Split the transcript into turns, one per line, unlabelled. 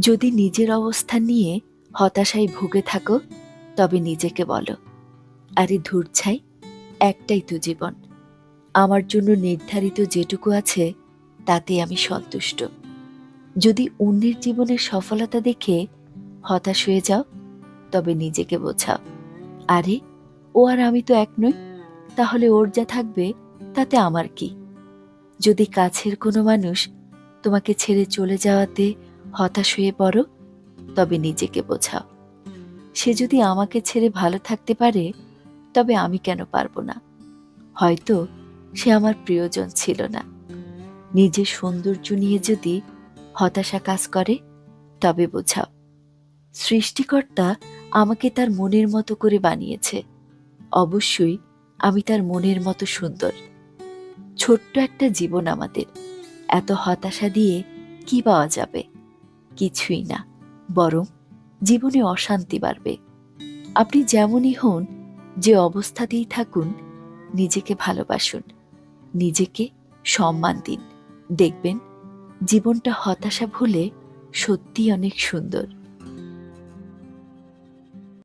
যদি নিজের অবস্থা নিয়ে হতাশায় ভুগে থাকো, তবে নিজেকে বলো, আরে ধূর ছাই, একটাই তো জীবন। আমার জন্য নির্ধারিত যেটুকু আছে, তাতে আমি সন্তুষ্ট। যদি অন্যের জীবনের সফলতা দেখে হতাশ হয়ে যাও, তবে নিজেকে বোঝাও। আরে, ও আর আমি তো এক নই, তাহলে ওর যা থাকবে, তাতে আমার কি? যদি কাছের কোনো মানুষ তোমাকে ছেড়ে চলে যাওয়াতে হতাশ হয়ে পড়ো, তবে নিজেকে বোঝাও। সে যদি আমাকে ছেড়ে ভালো থাকতে পারে, তবে আমি কেন পারব না? হয়তো সে আমার প্রিয়জন ছিল না। নিজের সৌন্দর্য নিয়ে যদি হতাশা কাজ করে, তবে বোঝাও। সৃষ্টিকর্তা আমাকে তার মনের মতো করে বানিয়েছে। অবশ্যই আমি তার মনের মতো সুন্দর। ছোট্ট একটা জীবন আমাদের। এত হতাশা দিয়ে কি পাওয়া যাবে? কিছুই না, বরং জীবনে অশান্তি বাড়বে। আপনি যেমনই হন, যে অবস্থাতেই থাকুন, নিজেকে ভালোবাসুন, নিজেকে সম্মান দিন। দেখবেন, জীবনটা হতাশা ভুলে সত্যি অনেক সুন্দর।